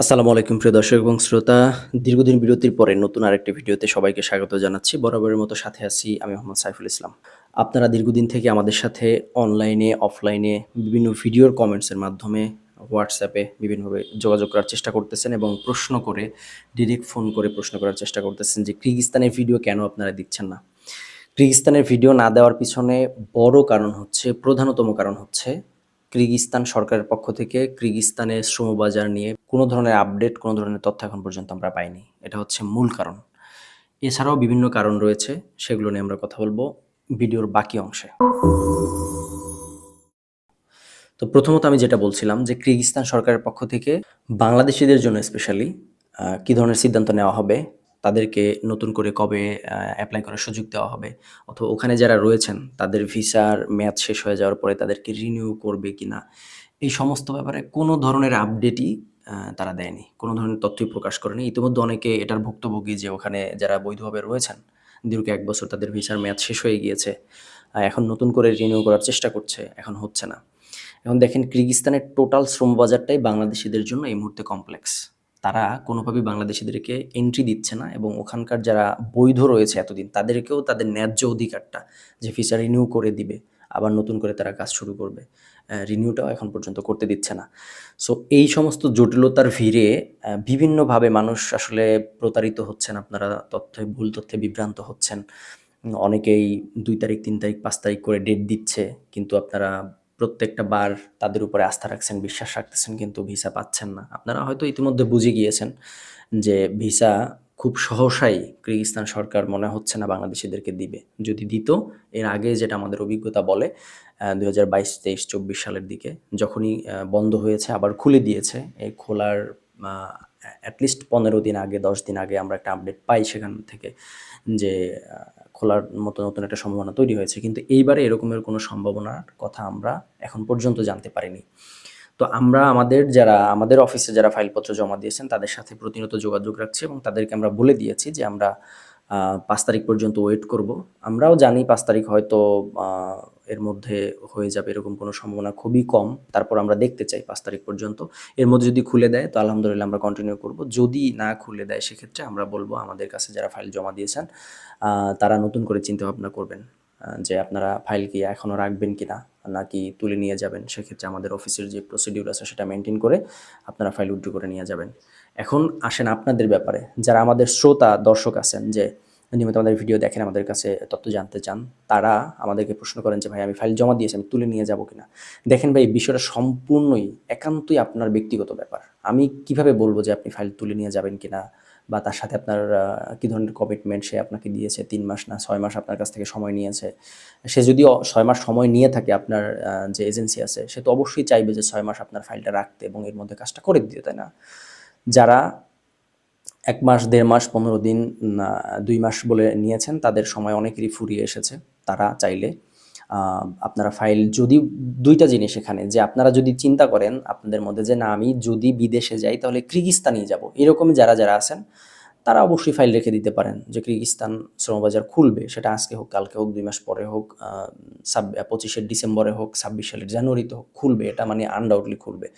আসসালামু আলাইকুম প্রিয় দর্শক এবং শ্রোতা। দীর্ঘদিন বিরতির পরে নতুন আরেকটি ভিডিওতে সবাইকে স্বাগত জানাচ্ছি। বরাবরের মতো সাথে আছি আমি মোহাম্মদ সাইফুল ইসলাম। আপনারা দীর্ঘদিন থেকে আমাদের সাথে অনলাইনে, অফলাইনে বিভিন্ন ভিডিওর কমেন্টসের মাধ্যমে হোয়াটসঅ্যাপে বিভিন্নভাবে যোগাযোগ করার চেষ্টা করতেছেন এবং প্রশ্ন করে ডিরেক্ট ফোন করে প্রশ্ন করার চেষ্টা করতেছেন যে কিরগিস্তানের ভিডিও কেন আপনারা দিচ্ছেন না? কিরগিস্তানের ভিডিও না দেওয়ার পিছনে বড় কারণ হচ্ছে, প্রধানতম কারণ হচ্ছে কিরগিস্তান সরকারের পক্ষ থেকে কিরগিস্তানের শ্রমবাজার নিয়ে কোনো ধরনের আপডেট কোনো ধরনের তথ্য এখন পর্যন্ত আমরা পাইনি। এটা হচ্ছে মূল কারণ। এছাড়াও বিভিন্ন কারণ রয়েছে, সেগুলো নিয়ে আমরা কথা বলব ভিডিওর বাকি অংশে। তো প্রথমত আমি যেটা বলছিলাম যে কিরগিস্তান সরকারের পক্ষ থেকে বাংলাদেশিদের জন্য স্পেশালি কী ধরনের সিদ্ধান্ত নেওয়া হবে, তাদেরকে নতুন করে কবে অ্যাপ্লাই করার সুযোগ দেওয়া হবে, অথবা ওখানে যারা রয়েছেন, তাদের ভিসার মেয়াদ শেষ হয়ে যাওয়ার পরে তাদেরকে রিনিউ করবে কি না এই সমস্ত ব্যাপারে কোনো ধরনের আপডেটই তারা দেয়নি। কোনো ধরনের তথ্যই প্রকাশ করেনি। ইতিমধ্যে অনেকে এটার ভুক্তভোগী যে ওখানে যারা বৈধভাবে রয়েছেন, দীর্ঘ এক বছর তাদের ভিসার মেয়াদ শেষ হয়ে গিয়েছে এখন নতুন করে রিনিউ করার চেষ্টা করছে, এখন হচ্ছে না। এখন দেখেন, কিরগিস্তানের টোটাল শ্রম বাজারটাই বাংলাদেশিদের জন্য এই মুহূর্তে কমপ্লেক্স তারা কোনোভাবেই বাংলাদেশিদেরকে এন্ট্রি দিচ্ছে না এবং ওখানকার যারা বৈধ রয়েছে এতদিন, তাদেরকেও তাদের ন্যায্য অধিকারটা যে ভিসা রিনিউ করে দিবে আবার নতুন করে তারা কাজ শুরু করবে। রিনিউটাও এখন পর্যন্ত করতে দিচ্ছে না। সো এই সমস্ত জটিলতার ভিড়ে বিভিন্নভাবে মানুষ আসলে প্রতারিত হচ্ছেন, আপনারা তথ্যে, ভুল তথ্যে বিভ্রান্ত হচ্ছেন। অনেকেই দুই তারিখ, তিন তারিখ, পাঁচ তারিখ করে ডেট দিচ্ছে, কিন্তু আপনারা প্রত্যেকটা বার তাদের উপরে আস্থা রাখছেন, বিশ্বাস রাখতেছেন, কিন্তু ভিসা পাচ্ছেন না। আপনারা হয়তো ইতিমধ্যে বুঝে গিয়েছেন যে ভিসা খুব সহসাই কিরগিস্তান সরকার মনে হচ্ছে না বাংলাদেশিদেরকে দিবে। যদি দিত, এর আগে যেটা আমাদের অভিজ্ঞতা বলে দুই হাজার বাইশ, তেইশ, চব্বিশ সালের দিকে যখনই বন্ধ হয়েছে, আবার খুলে দিয়েছে এই খোলার অ্যাটলিস্ট পনেরো দিন আগে, দশ দিন আগে আমরা একটা আপডেট পাই সেখান থেকে যে খোলার মতো নতুন একটা সম্ভাবনা তৈরি হয়েছে। কিন্তু এইবারে এরকমের কোনো সম্ভাবনার কথা আমরা এখন পর্যন্ত জানতে পারিনি। তো আমরা আমাদের যারা, আমাদের অফিসে যারা ফাইলপত্র জমা দিয়েছেন, তাদের সাথে প্রতিনিয়ত যোগাযোগ রাখছি এবং তাদেরকে আমরা বলে দিয়েছি যে আমরা পাঁচ তারিখ পর্যন্ত ওয়েট করব। আমরাও জানি পাঁচ তারিখ হয়তো এর মধ্যে হয়ে যাবে এরকম কোনো সম্ভাবনা খুবই কম। তারপর আমরা দেখতে চাই পাঁচ তারিখ পর্যন্ত। এর মধ্যে যদি খুলে দেয়, তো আলহামদুলিল্লাহ আমরা কন্টিনিউ করব। যদি না খুলে দেয়, সেক্ষেত্রে আমরা বলব আমাদের কাছে যারা ফাইল জমা দিয়েছেন তারা নতুন করে চিন্তা ভাবনা করবেন। যে আপনারা ফাইল কি এখনও রাখবেন কি না নাকি তুলে নিয়ে যাবেন, সেক্ষেত্রে আমাদের অফিসের যে প্রসিডিউর আছে সেটা মেনটেন করে আপনারা ফাইল উইথড্র করে নিয়ে যাবেন। এখন আসেন আপনাদের ব্যাপারে। যারা আমাদের শ্রোতা, দর্শক আছেন, যে নিয়মিত আমাদের ভিডিও দেখেন, আমাদের কাছে তথ্য জানতে চান, তারা আমাদেরকে প্রশ্ন করেন যে, ভাই, আমি ফাইল জমা দিয়েছি, আমি তুলে নিয়ে যাব কিনা? দেখেন ভাই, বিষয়টা সম্পূর্ণই একান্তই আপনার ব্যক্তিগত ব্যাপার। আমি কীভাবে বলব যে, আপনি ফাইল তুলে নিয়ে যাবেন কিনা? বা তার সাথে আপনার কি ধরনের কমিটমেন্ট সে আপনাকে দিয়েছে? তিন মাস না, ছয় মাস আপনার কাছ থেকে সময় নিয়েছে? সে যদি ছয় মাস সময় নিয়ে থাকে আপনার যে এজেন্সি আছে, সে তো অবশ্যই চাইবে যে, ছয় মাস আপনার ফাইলটা রাখতে এবং এর মধ্যে কাজটা করে দিতে, তাই না? যারা এক মাস, দেড় মাস, পনেরো দিন দুই মাস বলে নিয়েছেন। তাদের সময় অনেকেরই ফুরিয়ে এসেছে। তারা চাইলে আপনারা ফাইল যদি, দুইটা জিনিস এখানে, যে আপনারা যদি চিন্তা করেন আপনাদের মধ্যে যে, না, আমি যদি বিদেশে যাই, তাহলে কিরগিস্তানেই যাব। এরকমই যারা যারা আছেন, তারা অবশ্যই ফাইল রেখে দিতে পারেন যে কিরগিস্তান শ্রমবাজার খুলবে, সেটা আজকে হোক, কালকে হোক, দুই মাস পরে হোক পঁচিশের ডিসেম্বরে হোক, ছাব্বিশ সালের জানুয়ারিতে হোক, খুলবে। এটা মানে আনডাউটলি খুলবে।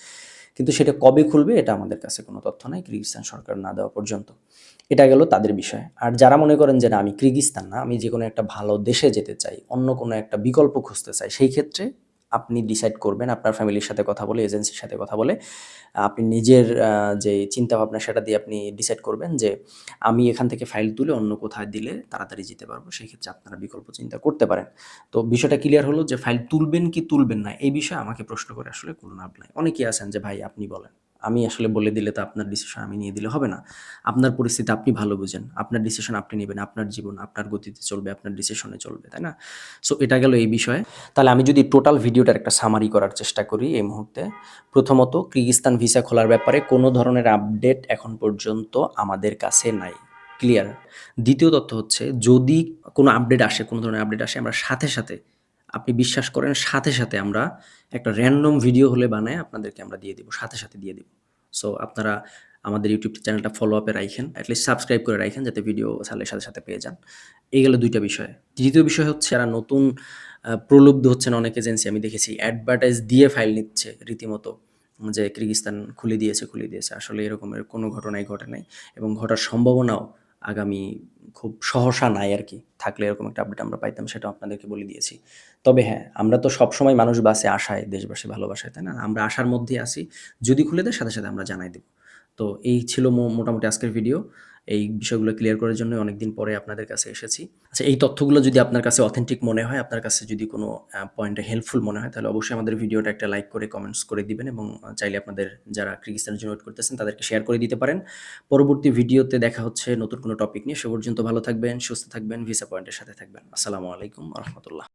কিন্তু সেটা কবে খুলবে এটা আমাদের কাছে কোনো তথ্য নাই, কিরগিস্তান সরকার না দেওয়া পর্যন্ত। এটা গেল তাদের বিষয়। আর যারা মনে করেন যে না, আমি কিরগিস্তান না, আমি যে কোনো একটা ভালো দেশে যেতে চাই, অন্য কোনো একটা বিকল্প খুঁজতে চাই, সেই ক্ষেত্রে আপনি ডিসাইড করবেন, আপনার ফ্যামিলির সাথে কথা বলে এজেন্সির সাথে কথা বলে আপনি নিজের যে চিন্তা ভাবনা সেটা দিয়ে আপনি ডিসাইড করবেন যে আমি এখান থেকে ফাইল তুলে অন্য কোথায় দিলে তাড়াতাড়ি যেতে পারব সেই ক্ষেত্রে আপনারা বিকল্প চিন্তা করতে পারেন। তো বিষয়টা ক্লিয়ার হলো যে ফাইল তুলবেন কি তুলবেন না, এই বিষয়ে আমাকে প্রশ্ন করে আসলে কোনো লাভ নাই। অনেকেই আছেন যে, ভাই, আপনি বলেন। আমি আসলে বলে দিলে তো আপনার ডিসিশন আমি নিয়ে দিলে হবে না। আপনার পরিস্থিতি আপনি ভালো বুঝেন। আপনার ডিসিশন আপনি নেবেন, আপনার জীবন, আপনার গতিতে চলবে, আপনার ডিসিশনে চলবে, তাই না? সো এটা গেল এই বিষয়ে। তাহলে আমি যদি টোটাল ভিডিওটার একটা সামারি করার চেষ্টা করি এই মুহূর্তে। প্রথমত কিরগিস্তান ভিসা খোলার ব্যাপারে কোনো ধরনের আপডেট এখন পর্যন্ত আমাদের কাছে নাই। ক্লিয়ার দ্বিতীয় তথ্য হচ্ছে, যদি কোনো আপডেট আসে, কোনো ধরনের আপডেট আসে, আমরা সাথে সাথে আপনি বিশ্বাস করেন সাথে সাথে আমরা একটা র্যান্ডম ভিডিও হলে বানায় আপনাদেরকে আমরা দিয়ে দিব সাথে সাথে দিয়ে দিব। সো আপনারা আমাদের ইউটিউব চ্যানেলটা ফলো আপে রাখেন অ্যাটলিস্ট সাবস্ক্রাইব করে রাখেন যাতে ভিডিও ছাড়লে সাথে সাথে পেয়ে যান। এই গেল দুইটা বিষয়। তৃতীয় বিষয় হচ্ছে যারা নতুন প্রলুব্ধ হচ্ছেন অনেক এজেন্সি আমি দেখেছি অ্যাডভার্টাইজ দিয়ে ফাইল নিচ্ছে রীতিমতো যে কিরগিস্তান খুলে দিয়েছে, খুলে দিয়েছে। আসলে এরকমের কোনো ঘটনাই ঘটে নাই এবং ঘটার সম্ভাবনাও আগামী খুব সহসা নাই আর কি থাকলে এরকম একটা আপডেট আমরা পাইতাম সেটা আপনাদেরকে বলে দিয়েছি। তবে হ্যাঁ, আমরা তো সবসময় মানুষ বাসে আশায়, দেশবাসী ভালোবাসায়, তাই না? আমরা আশার মধ্যে আসি যদি খুলে দেয় সাথে, সাথে আমরা জানাই দেব। তো এই ছিল মোটামুটি আজকের ভিডিও। এই বিষয়গুলো ক্লিয়ার করার জন্যই অনেকদিন পরে আপনাদের কাছে এসেছি। আচ্ছা এই তথ্যগুলো যদি আপনার কাছে অথেন্টিক মনে হয়, আপনার কাছে যদি কোনো পয়েন্টে হেল্পফুল মনে হয় তাহলে অবশ্যই আমাদের ভিডিওটা একটা লাইক করে কমেন্টস করে দিবেন এবং চাইলে আপনাদের যারা কিরগিস্তানের জন্য ওয়েট করতেছেন তাদেরকে শেয়ার করে দিতে পারেন। পরবর্তী ভিডিওতে দেখা হচ্ছে নতুন কোনো টপিক নিয়ে। সে পর্যন্ত ভালো থাকবেন, সুস্থ থাকবেন, ভিসা পয়েন্টের সাথে থাকবেন। আসসালামু আলাইকুম রাহমাতুল্লাহ।